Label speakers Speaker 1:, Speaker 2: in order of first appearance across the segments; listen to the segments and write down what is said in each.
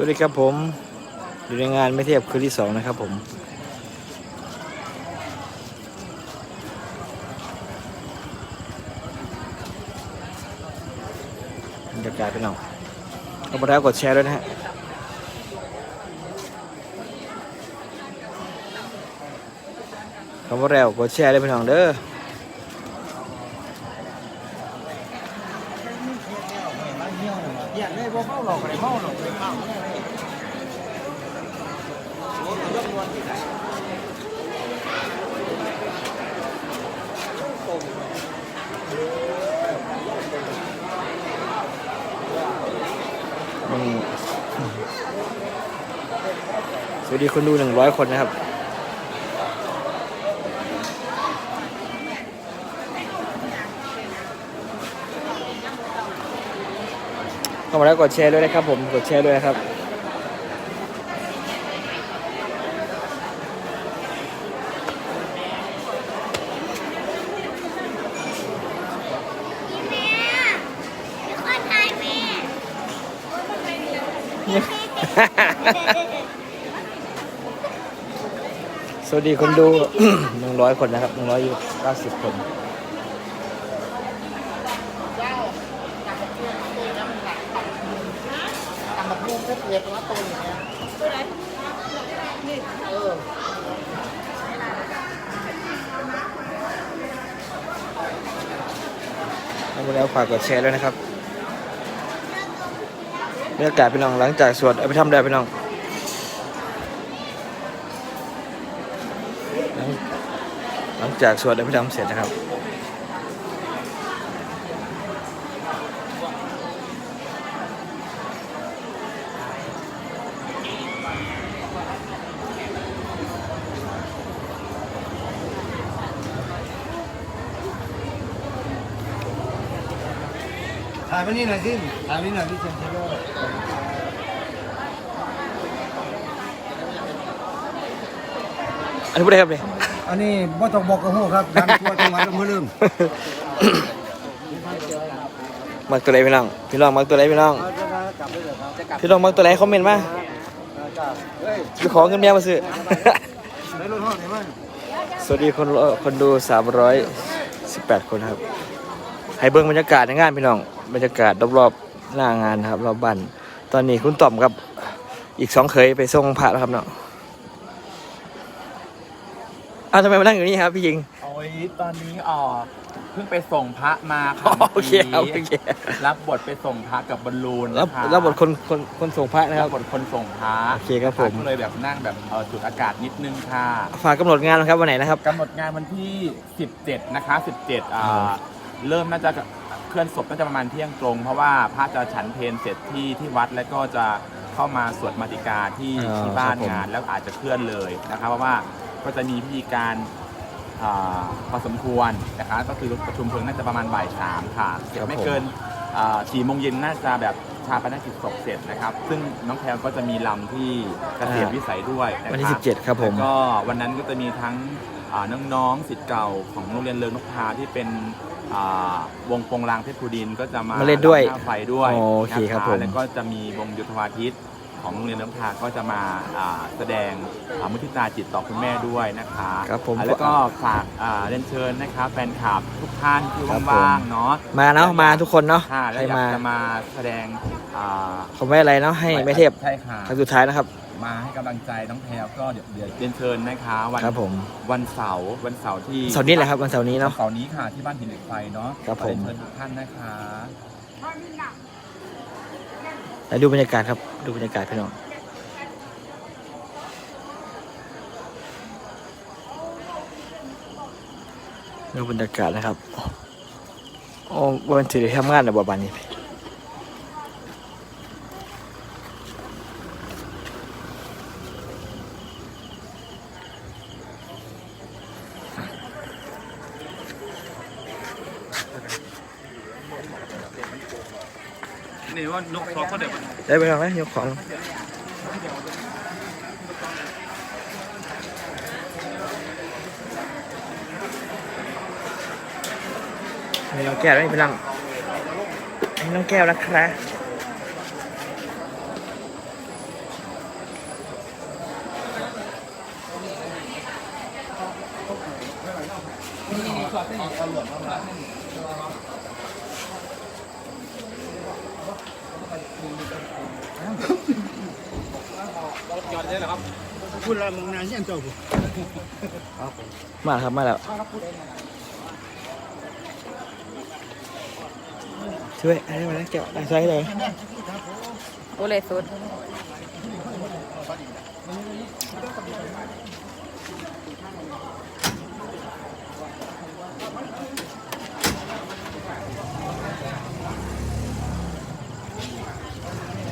Speaker 1: วัสดีครับผมอยู่ในงานไม่เทียบคืนที่สองนะครับผม บรรยากาศเป็นเอาเอาไปแล้วกดแชร์ด้วยนะฮะคำว่าแล้วกดแชร์เลยพี่น้องเด้อ
Speaker 2: อยากได้บ่เข้าหรอกอะไรเข้าหรอกเลยเข้า
Speaker 1: นี่สวัสดีคนดูหนึ่งร้อยคนนะครับ เข้ามาแล้วกดแชร์ด้วยนะครับผม กดแชร์ด้วยนะครับ
Speaker 3: คนไทยแม่
Speaker 1: สวัสดีคนดูหนึ่งร้อยคนนะครับหนึ่งร้อยเก้าสิบคน
Speaker 2: ทำแบบลูกเผ็ดๆแล้วตัวอย่างเงี้ย
Speaker 1: เข้ามาแล้วฝากกดแชร์ด้วยนะครับ บรรยากาศพี่น้องหลังจากสวดอภิธรรมได้พี่น้องหลังหลังจากสวดอภิธรรมเสร็จนะครับ
Speaker 2: มานี่หน่อยสิถ่ายมานี่หน่อยที่เซ็นทรัลโลก
Speaker 1: อันนี้พูดได้ครับเนี่ย
Speaker 2: อันนี้บ่ต้องบอกกับฮู้ครับดังทั่วจังหวัดอำเภอลืม
Speaker 1: มักตัวไหนพี่น้อง พี่น้องมักตัวไหนพี่น้อง
Speaker 2: กลับไปเลยครับจะกลับ
Speaker 1: พี่น้องมักตัวไหนคอมเมนต์มา
Speaker 2: เฮ้ย
Speaker 1: ไปขอเงินเมียมาซื้อ
Speaker 2: ได้รถห้องไหนบ้าง
Speaker 1: สวัสดีคนคนดู 318 คนครับ ให้เบิ่งบรรยากาศในงานพี่น้อง บรรยากาศรอบๆหน้างานนะครับรอบบ้านตอนนี้คุณต่อมกับอีกสองเคยไปส่งพระแล้วครับเนาะอ้าวทำไมมานั่งอยู่นี่ครับพี่ยิง
Speaker 4: โอ้ยตอนนี้อ๋อเพิ่งไปส่งพระมา
Speaker 1: อ๋
Speaker 4: ค่ะ
Speaker 1: อโอเคครับโอเค
Speaker 4: รับบทไปส่งพระกับบอลลูน
Speaker 1: รับ
Speaker 4: นะคะ
Speaker 1: รับบทคนคนคนส่งพระนะค
Speaker 4: รั
Speaker 1: รั
Speaker 4: บบ ทคนส่งพระ
Speaker 1: โอเคครับผม
Speaker 4: ก็เลยแบบนั่งแบบเออจุดอากาศนิดนึงค่ะ
Speaker 1: ฝากกำหนดงานนะครับวันไหนนะครับ
Speaker 4: กำหนดงานวันที่ 17 นะคะ 17อ่า
Speaker 1: อ๋อ
Speaker 4: เริ่มน่าจะ เคลื่อนศพน่าจะประมาณเที่ยงตรง เพราะว่าพระจะฉันเพลเสร็จที่ที่วัดแล้วก็จะเข้ามาสวดมาติกาที่ที่บ้านงาน แล้วอาจจะเคลื่อนเลยนะคะเพราะว่าก็จะมีพิธีการอ่าพอสมควรนะคะก็คือประชุมเพลิงน่าจะประมาณบ่ายสามค่ะเสร็จไม่เกินสี่โมงเย็นน่าจะแบบชาปนกิจศพเสร็จนะครับ ซึ่งน้องแพลก็จะมีลำที่เกษตรวิสัยด้วยนะครับ
Speaker 1: วันที่ 17 ครับผม
Speaker 4: แล้วก็วันนั้นก็จะมีทั้งอ่าน้องๆสิทธิ์เก่าของโรงเรียนเลิงนกทาที่เป็น อ่าวงโปงลางเพชรภูดินก็จะมา
Speaker 1: มาเล่นด้วย
Speaker 4: หน้าไฟด้วย
Speaker 1: โอเคครับ
Speaker 4: นะะ
Speaker 1: ผม
Speaker 4: แล้วก็จะมีวงยุทธวาทิตของโรงเรียนนกทาก็จะมาอ่าแสดงอ่ามุทิตาจิตต่อคุณแม่ด้วยนะคะ
Speaker 1: ครับผม
Speaker 4: อ่าแล้วก็ฝากอ่าเรียนเชิญนะคะแฟนคลับทุกท่านที่
Speaker 1: ครับผม
Speaker 4: ว่างๆเนาะ
Speaker 1: มาเนาะมาทุกคนเนาะ
Speaker 4: ค่ะแล้
Speaker 1: ใคร
Speaker 4: วอยาก
Speaker 1: มา
Speaker 4: จะมาแสดงอ่า
Speaker 1: ผมไม่อะไรเนาะให้ไม่เทียบ
Speaker 4: ใช่ค่ะ
Speaker 1: ครั้งสุดท้ายนะครับ
Speaker 4: มาให้กำลังใจน้องแพลวก็เดี๋ยวเดี๋ยวเรียนเชิญนะคะ วัน
Speaker 1: ครับผม
Speaker 4: วันเสาร์วันเสาร์ที่
Speaker 1: เสาร์นี้แหละครับวันเสาร์นี้
Speaker 4: วัน
Speaker 1: เนาะ
Speaker 4: เสาร์นี้ค่ะที่บ้านหินเหล็กไฟเนาะ
Speaker 1: ครับผม
Speaker 4: ขอเรียนเชิญทุกท่านนะคะ
Speaker 1: แล้วดูบรรยากาศครับดูบรรยากาศพี่น้องดูบรรยากาศนะครับโอ้วันที่ได้ทำงานในบ่บานนี้ ได้ไปทางไหนยกของมีน้องแก้วด้วยพี่ลังนนี้น้องแก้วนะครับ
Speaker 2: นี่อเส้นนี้าหลว งนานยังเจ้ากู
Speaker 1: มาครับมาแล้วช่วยอะไรมาแล้วเจ้าได้ใช่เลย
Speaker 3: โอเลยสุด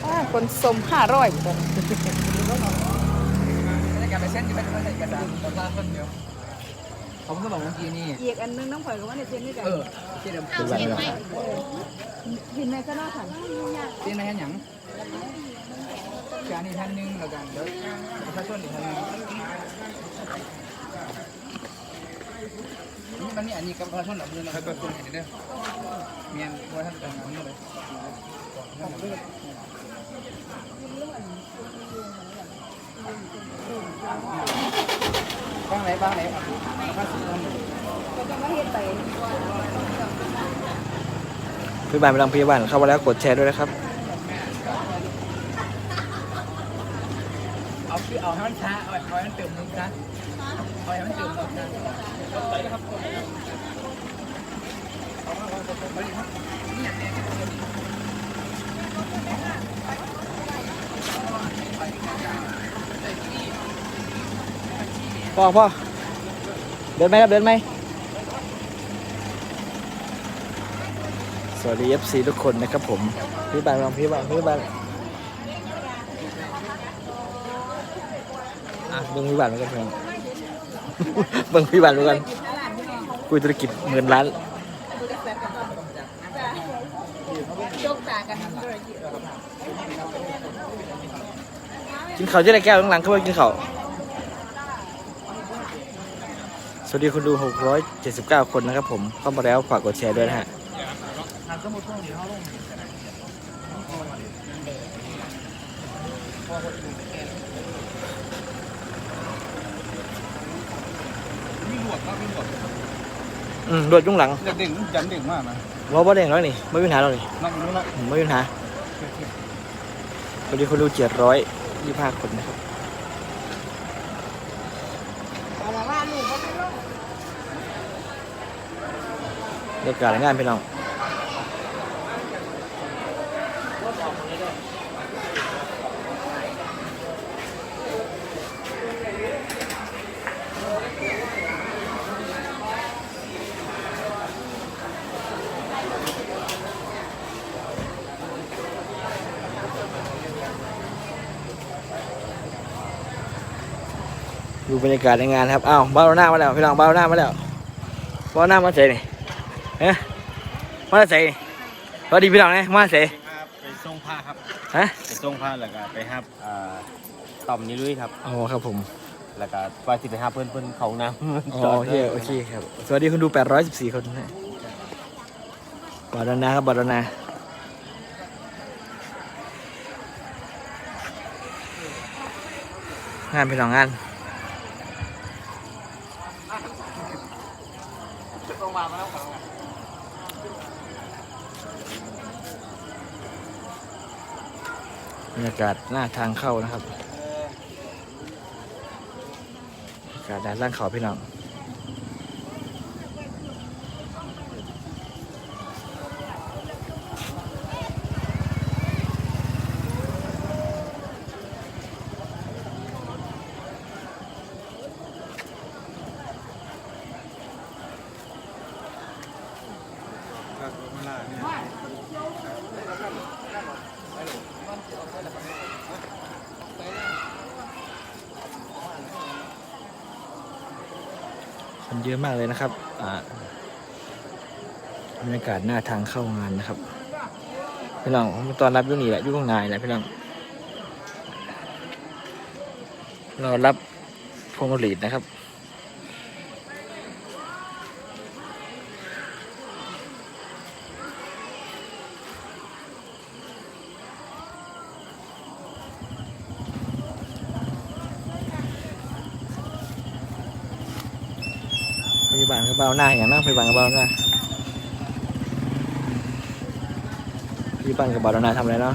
Speaker 3: อ่าคนสมห้าร้อยคน
Speaker 2: ผมก็บอกเมื่อกี้นี่
Speaker 3: อีกอันนึงน้องข่อยก็ว่าในเซ็นนี่กัน
Speaker 2: เออเจ๊ดำ
Speaker 1: ดูบ้านไม่หรอก
Speaker 3: ยินไหมก็น่าขัน
Speaker 2: เจ๊นายหยังการนี่ท่านนึงแล้วกันเดี๋ยวประชาชนอีกท่านนึงนี่มันนี่อันนี้กับประชาชนหลับมือนะครับก็คนเห็นเด้อเมียนว่าท่านแต่งงานนี่เลย บ้างไหนบ้างไหนบ้างสิท่าน
Speaker 3: ก็จะมาเฮ็ดไป
Speaker 1: พี่บ้านไปลองพี่บ้านเข้ามาแล้วกดแชร์ด้วยนะครับ
Speaker 2: เอาคือเอาให้มันช้าเอาให้มันเติมนึงนะเอาให้มันเติมนึงนะ
Speaker 1: พ่อพ่อเดินไหมครับเดินไหมสวัสดี FC ทุกคนนะครับผมพี่บานลองพี่บานพี่บานอะเบิ่งพี่บานเหมือนกันเพื่อนเบิ่งพี่บานเหมือนกันคุยธุรกิจเงินล้าน
Speaker 3: จกตากัน
Speaker 1: กิ นข้าวจะได้แก้วข้างหลังเข้าไปกินข้าวสวัสดีคนดู 679 คนนะครับผมเข้ามาแล้วฝากกดแชร์ด้วยนะฮะ
Speaker 2: มีหลวดมากมีหลวด
Speaker 1: อืมรวดยุ่งหลัง
Speaker 2: เด็กเด็กจันเด็กมากนะ
Speaker 1: ว่าบ่เด้งแล้วนี่ไม่มีปัญหาแล้วนี่
Speaker 2: นั่งอยู่นั่น
Speaker 1: อืมไม่มีปัญหาสวัสดีคนดูเจ็ดร้อย ยี่ห้าคนนะครับ
Speaker 3: แต่ว่าลูกก็ไม่ลง
Speaker 1: เรียกการงานพี่น้อง ดูบรรยากาศในงานครับอ้าวบ้าวหน้ามาแล้วพี่น้องบ้าวหน้ามาแล้วบ้าวหน้ามาใส่นี่เอ๊ะมาใส่นี่สวัสดีพี่น้องนะมาใส่
Speaker 5: ครับไปส่งผ้าครับ
Speaker 1: ฮะ
Speaker 5: ไปส่งผ้าแล้วก็ไปฮับอ่าต่อมนี้ลุยครับ
Speaker 1: อ๋อครับผม
Speaker 5: แล้วก็ว่าสิไปฮับเพื่อนเพื่อนเขาน้ำ
Speaker 1: อ๋อโอเคโอเคครับสวัสดีคุณดู 814 คนนะบาดานาครับบาดานางานพี่น้องงาน บรรยากาศหน้าทางเข้านะครับบรรยากาศด้านล่างเขาพี่น้อง เยอะมากเลยนะครับอ่าบรรยากาศหน้าทางเข้างานนะครับ พี่น้องตอนรับยุ่งนี่แหละยุ่งนายแหละพี่น้องรอรับพวงหลีดนะครับ พยาบาลครับเบาหน้าอย่างนั่งไปบังกับเบาหน้าพี่ปั้นกับเบาหน้าทำอะไรเนาะ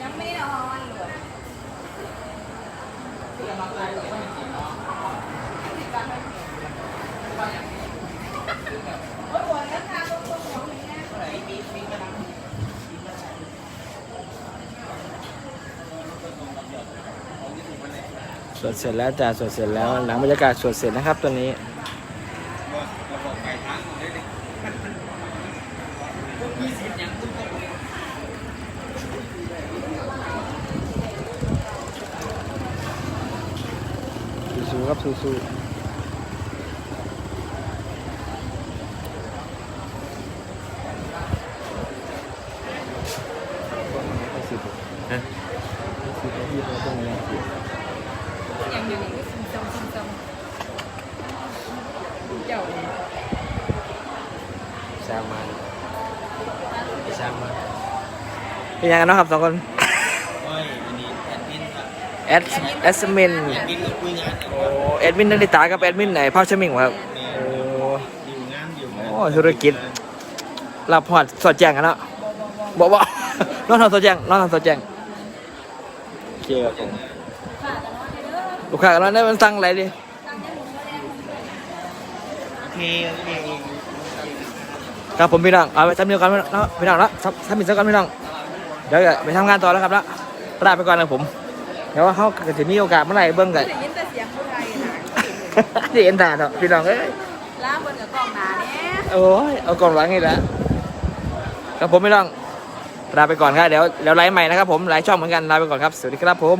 Speaker 3: ยังไม่นอนเลย
Speaker 1: สวดเสร็จแล้วจ้าสวดเสร็จแล้วหลังบรรยากาศสวดเสร็จนะครับตัวนี้สู้ๆครับสู้ๆฮะสิบนาทีเราต้องมาเสีย
Speaker 3: ยังอยู่นี่ซึมซำซึมซำเจ้าเนี่ย
Speaker 5: สร้างมาไปสร้างมา
Speaker 1: เป็นยังไงเนาะครับสองคน
Speaker 5: โอ้ยวันนี้แอดมินครับ
Speaker 1: แอดแอดมิน
Speaker 5: แอดมินก็คุยงานกัน
Speaker 1: โอ้แอดมินนันทิตากับแอดมินไหนพ่อชมิงวะครับ
Speaker 5: แม่
Speaker 1: โอ้
Speaker 5: อยู่งานอยู่งาน
Speaker 1: โอ้ธุรกิจรับพอดสอดแจ้งกันเนาะบอกว่าน้องทำสอดแจ้งน้องทำสอดแจ้งโอเคครับผมลูกค้ากันแล้วได้มันสั่งอะไรดิ
Speaker 5: โอเคโอเค
Speaker 1: ครับผมพี่น้องเอาไปทำเดียวกันเนาะพี่น้องเนาะทำทำอีกสักกันพี่น้อง เดี๋ยวไปทำงานต่อแล้วครับละลาไปก่อนนะผมเดี๋ยวว่าเขาจะมีโอกาสเมื่อไหร่เบิ้งกัน
Speaker 3: ได้ยินแต่เสียงผู้ไทยนะ
Speaker 1: เดี๋ยวเอ็นตาเนาะพี่น้องเอ้ย
Speaker 3: ล่าบนกับกองหนาเนี่ย
Speaker 1: โอ้ยเอากล่องหลังนี่แหละครับผมไม่ต้องลาไปก่อนครับเดี๋ยวเดี๋ยวไลฟ์ใหม่นะครับผมไลฟ์ช่องเหมือนกันลาไปก่อนครับสวัสดีครับผม